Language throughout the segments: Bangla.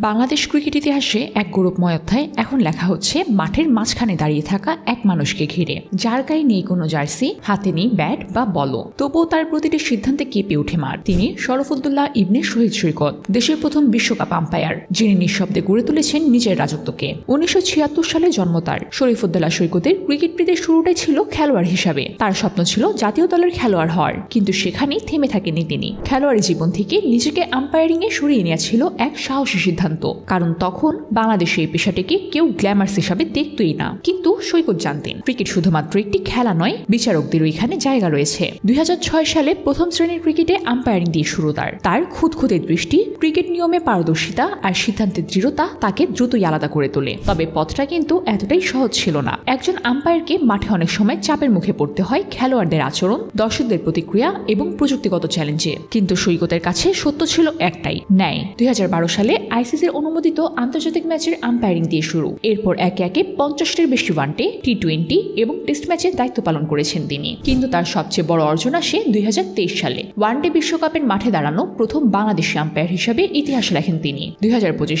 বাংলাদেশ ক্রিকেট ইতিহাসে এক গৌরবময় অধ্যায় এখন লেখা হচ্ছে, মাঠের মাঝখানে দাঁড়িয়ে থাকা এক মানুষকে ঘিরে। যার গায়ে নেই কোনো জার্সি, হাতে নেই ব্যাট বা বল তবুও তার প্রতিটি সিদ্ধান্তে কেঁপে ওঠে মার তিনি শরফুদ্দুল্লাহ ইবনে শহীদ সৈকত, দেশের প্রথম বিশ্বকাপ আম্পায়ার, যিনি নিঃশব্দে গড়ে তুলেছেন নিজের রাজত্বকে। উনিশশো ছিয়াত্তর সালে জন্ম তার। শরীফুদ্দোল্লাহ সৈকতের ক্রিকেট প্রীতির শুরুটাই ছিল খেলোয়াড় হিসাবে। তার স্বপ্ন ছিল জাতীয় দলের খেলোয়াড় হওয়ার। কিন্তু সেখানেই থেমে থাকেনি তিনি। খেলোয়াড়ি জীবন থেকে নিজেকে আম্পায়ারিং এ সরিয়ে নিয়েছিল এক সাহসী সিদ্ধান্ত। কারণ তখন বাংলাদেশে এই পেশাটিকে কেউ গ্ল্যামার্স হিসাবে দেখতই না। কিন্তু সৈকত জানতেন, ক্রিকেট শুধুমাত্র একটি খেলা নয়, বিচারকদেরও এখানে জায়গা রয়েছে। দুই সালে প্রথম শ্রেণির ক্রিকেটে আম্পায়ারিং দিয়ে শুরু তার। তার খুঁতখুঁতে দৃষ্টি, ক্রিকেট নিয়মে পারদর্শিতা আর সিদ্ধান্তের দৃঢ়তা তাকে দ্রুতই আলাদা করে তোলে। তবে পথটা কিন্তু এতটাই সহজ ছিল না। একজন আম্পায়ারকে মাঠে অনেক সময় চাপের মুখে পড়তে হয় খেলোয়াড়দের আচরণ, দর্শকদের প্রতিক্রিয়া এবং প্রযুক্তিগত চ্যালেঞ্জে কিন্তু সৈকতের কাছে সত্য ছিল একটাই, ন্যায়। দুই হাজার বারো সালে আইসিসির অনুমোদিত আন্তর্জাতিক ম্যাচের আম্পায়ারিং দিয়ে শুরু। এরপর একে একে পঞ্চাশটির বেশি ওয়ানডে টি টোয়েন্টি এবং টেস্ট ম্যাচের দায়িত্ব পালন করেছেন তিনি। কিন্তু তার সবচেয়ে বড় অর্জন আসে দুই সালে। ওয়ানডে বিশ্বকাপের মাঠে দাঁড়ানো প্রথম বাংলাদেশি আম্পায়ার হিসেবে ইতিহাস লেখেন তিনি। দুই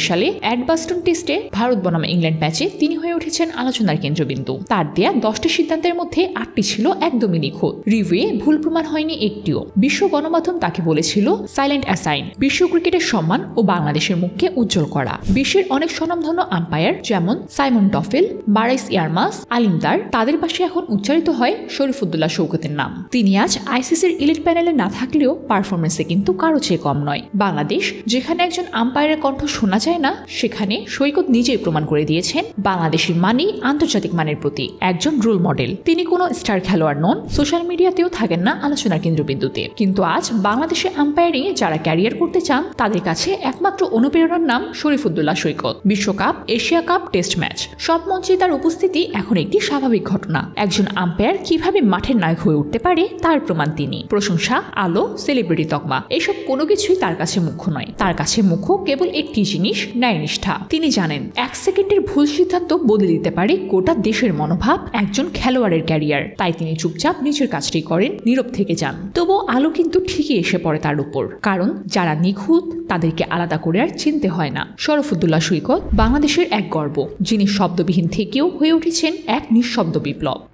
সালে অ্যাডবাস্টন টেস্টে ভারত বনাম ইংল্যান্ড ম্যাচে তিনি হয়ে উঠেছেন আলোচনার কেন্দ্রবিন্দু। তার দেয়া দশটি সিদ্ধান্তের মধ্যে আটটি ছিল একদমই নিখুঁত। রিভিউয়ে ভুল প্রমাণ হয়নি একটিও। বিশ্ব গণমাধ্যম তাকে বলেছিল সাইলেন্ট অ্যাসাইন বিশ্ব ক্রিকেটের সম্মান ও বাংলাদেশের মুখকে উজ্জ্বল করা। বিশ্বের অনেক স্বনামধন্য আম্পায়ার যেমন সাইমন টফেল, বারাইস ইয়ারমাস আলিমদার তাদের পাশে এখন উচ্চারিত হয় শরীফুদ্দোল্লাহ শৌকতের নাম। তিনি আজ আইসিসির ইলিট প্যানেলে না থাকলেও পারফরমেন্সে কিন্তু কারও চেয়ে কম নয়। বাংলাদেশ, যেখানে একজন আম্পায়ারের কণ্ঠ শোনা যায় না, সেখানে সৈকত নিজেই প্রমাণ করে দিয়েছেন বাংলাদেশের মানেই আন্তর্জাতিক মানের প্রতি একজন রোল মডেল তিনি কোনো স্টার খেলোয়াড় নন সোশ্যাল মিডিয়াতেও থাকেন না আলোচনার কেন্দ্রবিন্দুতে। কিন্তু আজ বাংলাদেশে আম্পায়ারিং এ যারা ক্যারিয়ার করতে চান, তাদের কাছে একমাত্র অনুপ্রেরণার নাম শরীফুদ্দোল্লাহ সৈকত। বিশ্বকাপ, এশিয়া কাপ টেস্ট ম্যাচ। সব মঞ্চে তার উপস্থিতি এখন একটি স্বাভাবিক ঘটনা। একজন আম্পায়ার কীভাবে মাঠের নায়ক হয়ে উঠতে পারে, তার প্রমাণ তিনি। প্রশংসা, আলো সেলিব্রিটি তকমা, এসব কোনো কিছুই তার কাছে মুখ্য নয়। তার কাছে মুখ্য কেবল একটি জিনিস ন্যায়নিষ্ঠা তিনি জানেন, এক সেকেন্ডের ভুল সিদ্ধান্ত বদলে দিতে পারে গোটা দেশের মনোভাব একজন খেলোয়াড়ের ক্যারিয়ার। তাই তিনি চুপচাপ নিজের কাজটি করেন, নীরব থেকে যান। তবু আলো কিন্তু ঠিকই এসে পড়ে তার উপর। কারণ, যারা নিখুঁত, তাদেরকে আলাদা করে আর চিনতে হয় না। শরফুদ্দুল্লাহ সৈকত বাংলাদেশের এক গর্ব, যিনি শব্দবিহীন থেকেও হয়ে উঠেছেন এক নিঃশব্দ বিপ্লব।